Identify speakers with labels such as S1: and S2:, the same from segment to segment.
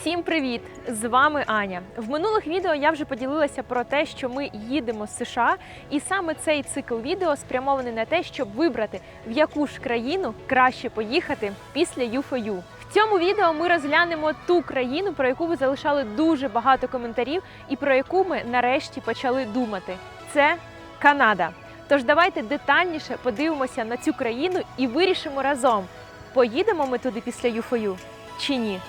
S1: Всім привіт! З вами Аня. В минулих відео я вже поділилася про те, що ми їдемо з США, і саме цей цикл відео спрямований на те, щоб вибрати, в яку ж країну краще поїхати після U4U. В цьому відео ми розглянемо ту країну, про яку ви залишали дуже багато коментарів, і про яку ми нарешті почали думати. Це Канада. Тож давайте детальніше подивимося на цю країну і вирішимо разом, поїдемо ми туди після U4U чи ні.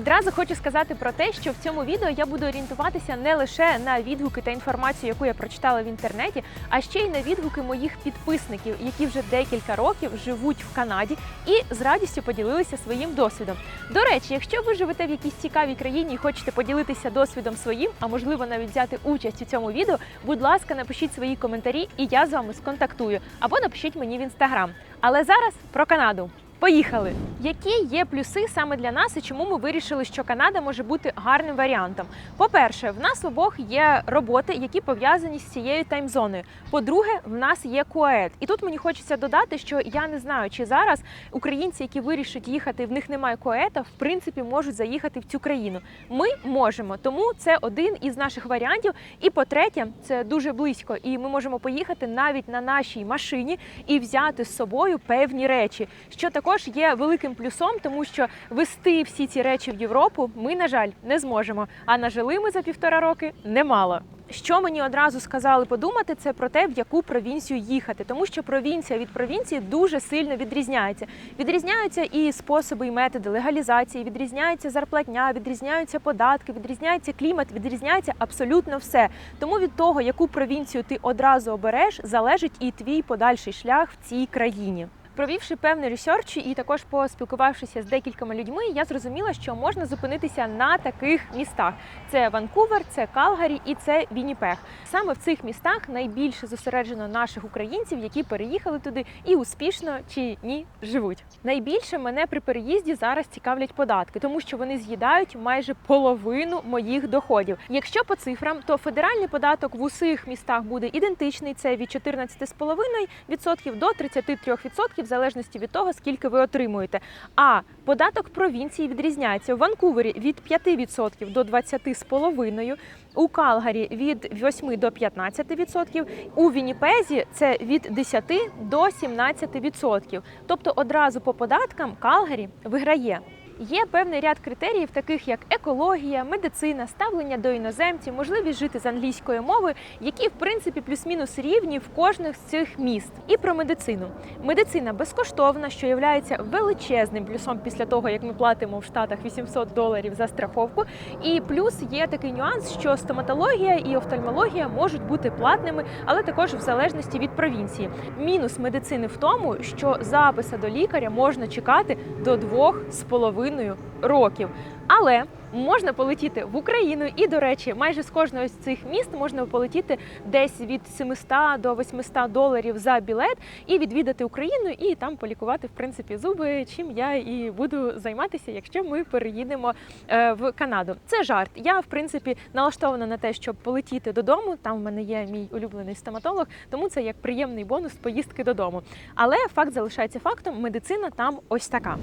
S1: Одразу хочу сказати про те, що в цьому відео я буду орієнтуватися не лише на відгуки та інформацію, яку я прочитала в інтернеті, а ще й на відгуки моїх підписників, які вже декілька років живуть в Канаді і з радістю поділилися своїм досвідом. До речі, якщо ви живете в якійсь цікавій країні і хочете поділитися досвідом своїм, а можливо навіть взяти участь у цьому відео, будь ласка, напишіть свої коментарі, і я з вами сконтактую або напишіть мені в інстаграм. Але зараз про Канаду. Поїхали! Які є плюси саме для нас і чому ми вирішили, що Канада може бути гарним варіантом? По-перше, в нас обох є роботи, які пов'язані з цією таймзоною. По-друге, в нас є кует. І тут мені хочеться додати, що я не знаю, чи зараз українці, які вирішать їхати, в них немає коета, в принципі, можуть заїхати в цю країну. Ми можемо, тому це один із наших варіантів. І по-третє, це дуже близько, і ми можемо поїхати навіть на нашій машині і взяти з собою певні речі, що також є великим плюсом, тому що вести всі ці речі в Європу ми, на жаль, не зможемо. А нажили ми за півтора роки немало. Що мені одразу сказали подумати, це про те, в яку провінцію їхати, тому що провінція від провінції дуже сильно відрізняється. Відрізняються і способи, і методи легалізації, відрізняється зарплатня, відрізняються податки, відрізняється клімат, відрізняється абсолютно все. Тому від того, яку провінцію ти одразу обереш, залежить і твій подальший шлях в цій країні. Провівши певний ресерч і також поспілкувавшися з декількома людьми, я зрозуміла, що можна зупинитися на таких містах: це Ванкувер, це Калгарі і це Вінніпег. Саме в цих містах найбільше зосереджено наших українців, які переїхали туди і успішно чи ні живуть. Найбільше мене при переїзді зараз цікавлять податки, тому що вони з'їдають майже половину моїх доходів. Якщо по цифрам, то федеральний податок в усіх містах буде ідентичний. Це від 14,5% до 33% в залежності від того, скільки ви отримуєте. А податок провінції відрізняється у Ванкувері від 5% до 20,5%, у Калгарі від 8 до 15%, у Вінніпезі це від 10 до 17%. Тобто одразу по податкам Калгарі виграє. Є певний ряд критеріїв, таких як екологія, медицина, ставлення до іноземців, можливість жити з англійською мовою, які в принципі плюс-мінус рівні в кожних з цих міст. І про медицину. Медицина безкоштовна, що є величезним плюсом після того, як ми платимо в Штатах 800 доларів за страховку. І плюс є такий нюанс, що стоматологія і офтальмологія можуть бути платними, але також в залежності від провінції. Мінус медицини в тому, що записа до лікаря можна чекати до двох з половиною років. Але можна полетіти в Україну, і, до речі, майже з кожного з цих міст можна полетіти десь від 700 до 800 доларів за білет і відвідати Україну, і там полікувати в принципі зуби, чим я і буду займатися, якщо ми переїдемо е, в Канаду. Це жарт. Я в принципі налаштована на те, щоб полетіти додому. Там в мене є мій улюблений стоматолог, тому це як приємний бонус поїздки додому. Але факт залишається фактом: медицина там ось така.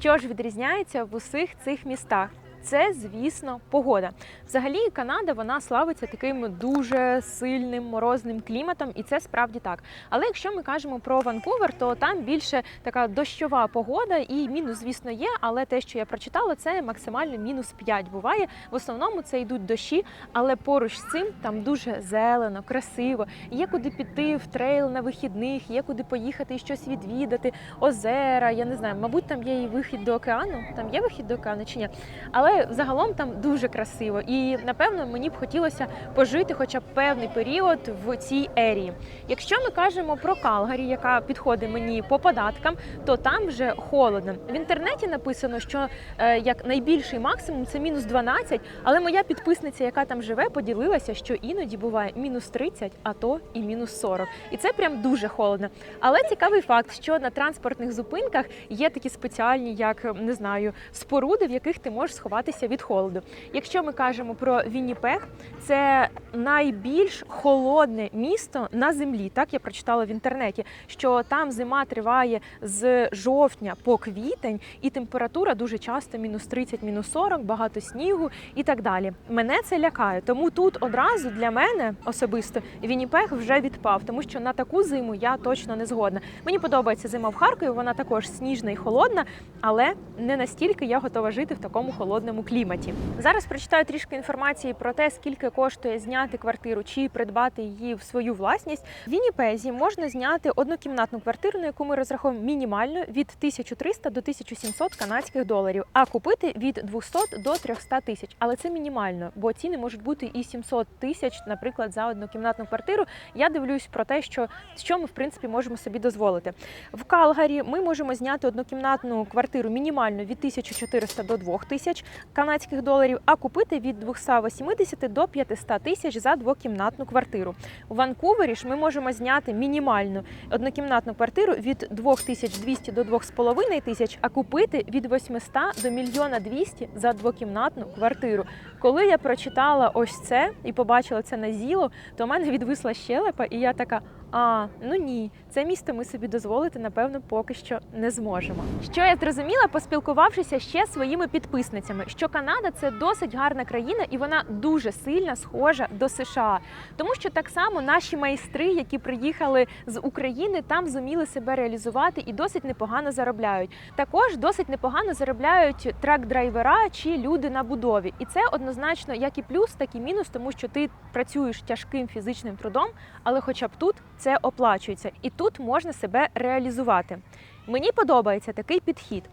S1: Що ж відрізняється в усіх цих містах? так. Це, звісно, погода. Взагалі, Канада вона славиться таким дуже сильним морозним кліматом, і це справді так. Але якщо ми кажемо про Ванкувер, то там більше така дощова погода, і мінус, звісно, є. Але те, що я прочитала, це максимально мінус 5 буває. В основному це йдуть дощі, але поруч з цим там дуже зелено, красиво. Є куди піти в трейл на вихідних, є куди поїхати і щось відвідати, озера. Я не знаю, мабуть, там є і вихід до океану. Там є вихід до океану чи ні? Але загалом там дуже красиво, і напевно мені б хотілося пожити хоча б певний період в цій ерії. Якщо ми кажемо про Калгарі, яка підходить мені по податкам, то там вже холодно. В інтернеті написано, що е, як найбільший максимум це мінус 12, але моя підписниця, яка там живе, поділилася, що іноді буває мінус 30, а то і мінус 40. І це прям дуже холодно. Але цікавий факт, що на транспортних зупинках є такі спеціальні, як не знаю, споруди, в яких ти можеш сховати рятуватися від холоду. Якщо ми кажемо про Вінніпег, це найбільш холодне місто на землі. Так я прочитала в інтернеті, що там зима триває з жовтня по квітень, і температура дуже часто мінус 30, мінус 40, багато снігу і так далі. Мене це лякає. Тому тут одразу для мене особисто Вінніпег вже відпав, тому що на таку зиму я точно не згодна. Мені подобається зима в Харкові, вона також сніжна і холодна, але не настільки я готова жити в такому холодному кліматі. Зараз прочитаю трішки інформації про те, скільки коштує зняти квартиру чи придбати її в свою власність. В Вінніпезі можна зняти однокімнатну квартиру, на яку ми розраховуємо мінімально від 1300 до 1700 канадських доларів, а купити від 200 до 300 тисяч. Але це мінімально, бо ціни можуть бути і 700 тисяч, наприклад, за однокімнатну квартиру. Я дивлюсь про те, що що ми в принципі можемо собі дозволити. В Калгарі ми можемо зняти однокімнатну квартиру мінімально від 1400 до 2000 канадських доларів, а купити від 280 до 500 тисяч за двокімнатну квартиру. У Ванкувері ж ми можемо зняти мінімальну однокімнатну квартиру від 2200 до 2500 тисяч, а купити від 800 до мільйона 200 за двокімнатну квартиру. Коли я прочитала ось це і побачила це на зіло, то в мене відвисла щелепа, і я така. А, ну ні, це місто ми собі дозволити, напевно, поки що не зможемо. Що я зрозуміла, поспілкувавшися ще своїми підписницями, що Канада це досить гарна країна, і вона дуже сильно схожа до США, тому що так само наші майстри, які приїхали з України, там зуміли себе реалізувати і досить непогано заробляють. Також досить непогано заробляють трак-драйвера чи люди на будові, і це однозначно як і плюс, так і мінус, тому що ти працюєш тяжким фізичним трудом, але хоча б тут це оплачується, і тут можна себе реалізувати. Мені подобається такий підхід.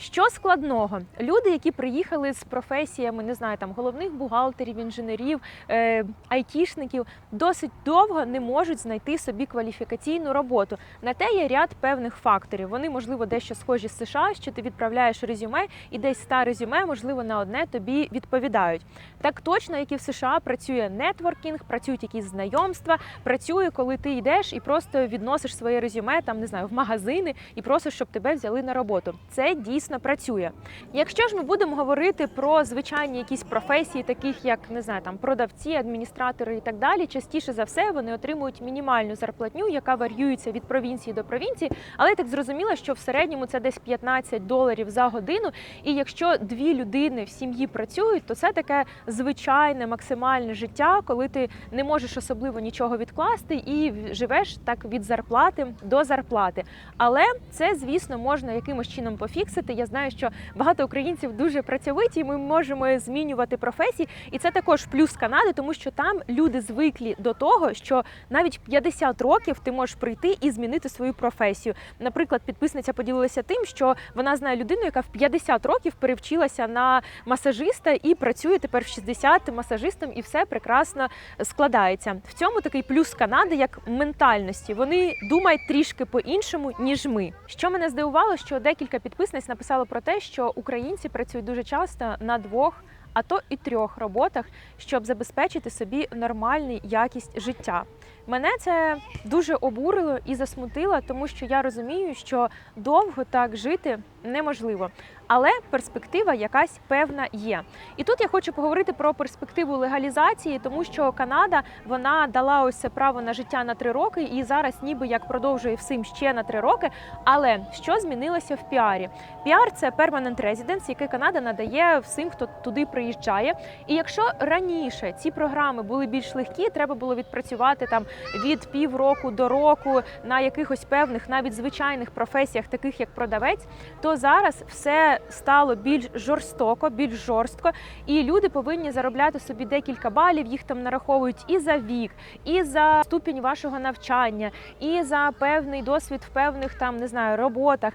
S1: Що складного? Люди, які приїхали з професіями, не знаю, там головних бухгалтерів, інженерів, е, айтішників, досить довго не можуть знайти собі кваліфікаційну роботу. На те є ряд певних факторів. Вони, можливо, дещо схожі з США, що ти відправляєш резюме, і десь ста резюме, можливо, на одне тобі відповідають. Так точно, як і в США, працює нетворкінг, працюють якісь знайомства, працює, коли ти йдеш і просто відносиш своє резюме, там не знаю, в магазини і просиш, щоб тебе взяли на роботу. Це дійсно працює. Якщо ж ми будемо говорити про звичайні якісь професії, таких як не знаю, там продавці, адміністратори і так далі, частіше за все вони отримують мінімальну зарплатню, яка варіюється від провінції до провінції. Але я так зрозуміла, що в середньому це десь 15 доларів за годину. І якщо дві людини в сім'ї працюють, то це таке звичайне максимальне життя, коли ти не можеш особливо нічого відкласти і живеш так від зарплати до зарплати. Але це, звісно, можна якимось чином пофіксити. Я знаю, що багато українців дуже працьовиті. Ми можемо змінювати професії, і це також плюс Канади, тому що там люди звиклі до того, що навіть 50 років ти можеш прийти і змінити свою професію. Наприклад, підписниця поділилася тим, що вона знає людину, яка в 50 років перевчилася на масажиста і працює тепер в 60 масажистом, і все прекрасно складається. В цьому такий плюс Канади як ментальності. Вони думають трішки по-іншому, ніж ми. Що мене здивувало, що декілька підписниць написали про те, що українці працюють дуже часто на двох. А то і трьох роботах, щоб забезпечити собі нормальну якість життя. Мене це дуже обурило і засмутило, тому що я розумію, що довго так жити неможливо. Але перспектива якась певна є. І тут я хочу поговорити про перспективу легалізації, тому що Канада вона дала ось право на життя на три роки, і зараз ніби як продовжує всім ще на три роки. Але що змінилося в піарі? Піар це permanent residence, який Канада надає всім, хто туди приїжджає. І якщо раніше ці програми були більш легкі, треба було відпрацювати там від півроку до року на якихось певних, навіть звичайних професіях, таких як продавець, то зараз все стало більш жорстоко, більш жорстко, і люди повинні заробляти собі декілька балів. Їх там нараховують і за вік, і за ступінь вашого навчання, і за певний досвід в певних там не знаю роботах.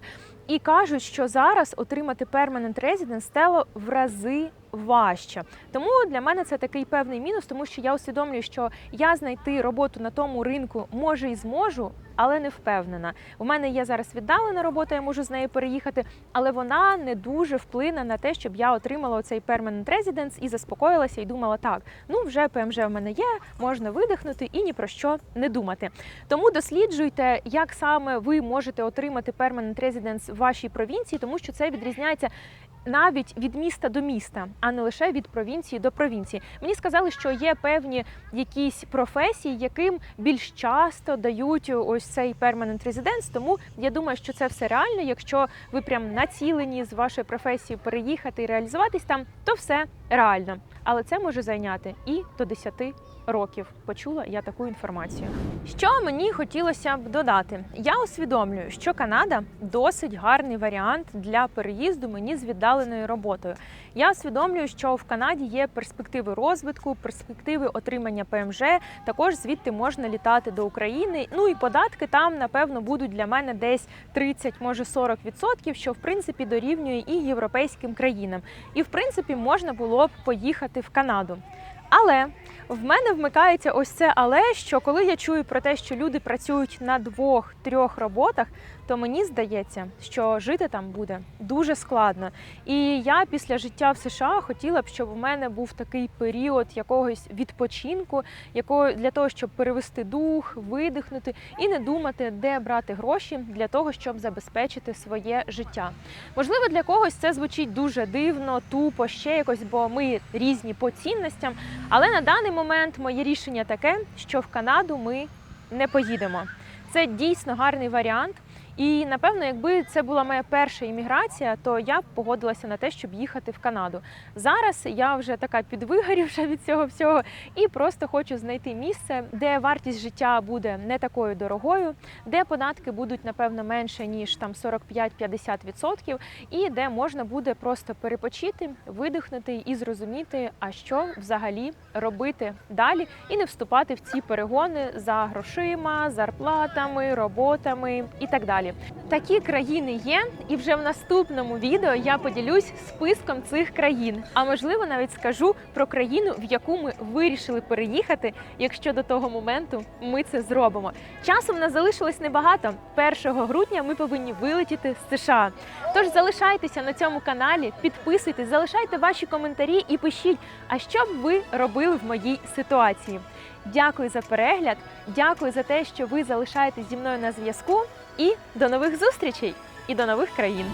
S1: І кажуть, що зараз отримати permanent residence стало в рази важче. Тому для мене це такий певний мінус, тому що я усвідомлюю, що я знайти роботу на тому ринку може і зможу, але не впевнена. У мене є зараз віддалена робота, я можу з нею переїхати, але вона не дуже вплине на те, щоб я отримала цей permanent residence і заспокоїлася і думала, так, ну вже ПМЖ в мене є, можна видихнути і ні про що не думати. Тому досліджуйте, як саме ви можете отримати permanent residence в вашій провінції, тому що це відрізняється навіть від міста до міста, а не лише від провінції до провінції. Мені сказали, що є певні якісь професії, яким більш часто дають ось цей permanent residence, Тому я думаю, що це все реально. Якщо ви прям націлені з вашої професії переїхати і реалізуватись там, то все реально. Але це може зайняти і до 10 років. Почула я таку інформацію. Що мені хотілося б додати? Я усвідомлюю, що Канада досить гарний варіант для переїзду мені з віддаленою роботою. Я усвідомлюю, що в Канаді є перспективи розвитку, перспективи отримання ПМЖ. Також звідти можна літати до України. Ну і податки там, напевно, будуть для мене десь 30, може 40%, що в принципі дорівнює і європейським країнам. І в принципі можна було б поїхати в Канаду. Але в мене вмикається ось це але, що коли я чую про те, що люди працюють на двох-трьох роботах, то мені здається, що жити там буде дуже складно. І я після життя в США хотіла б, щоб у мене був такий період якогось відпочинку, якого для того, щоб перевести дух, видихнути і не думати, де брати гроші для того, щоб забезпечити своє життя. Можливо, для когось це звучить дуже дивно, тупо, ще якось, бо ми різні по цінностям. Але на даний момент моє рішення таке, що в Канаду ми не поїдемо. Це дійсно гарний варіант. І напевно, якби це була моя перша імміграція, то я б погодилася на те, щоб їхати в Канаду. Зараз я вже така підвигорівша від цього всього, і просто хочу знайти місце, де вартість життя буде не такою дорогою, де податки будуть напевно менше ніж там 45-50%, і де можна буде просто перепочити, видихнути і зрозуміти, а що взагалі робити далі, і не вступати в ці перегони за грошима, зарплатами, роботами і так далі. Такі країни є, і вже в наступному відео я поділюсь списком цих країн. А можливо, навіть скажу про країну, в яку ми вирішили переїхати, якщо до того моменту ми це зробимо. Часу в нас залишилось небагато. 1 грудня ми повинні вилетіти з США. Тож залишайтеся на цьому каналі, підписуйтесь, залишайте ваші коментарі і пишіть, а що б ви робили в моїй ситуації. Дякую за перегляд, дякую за те, що ви залишаєтесь зі мною на зв'язку. І до нових зустрічей і до нових країн.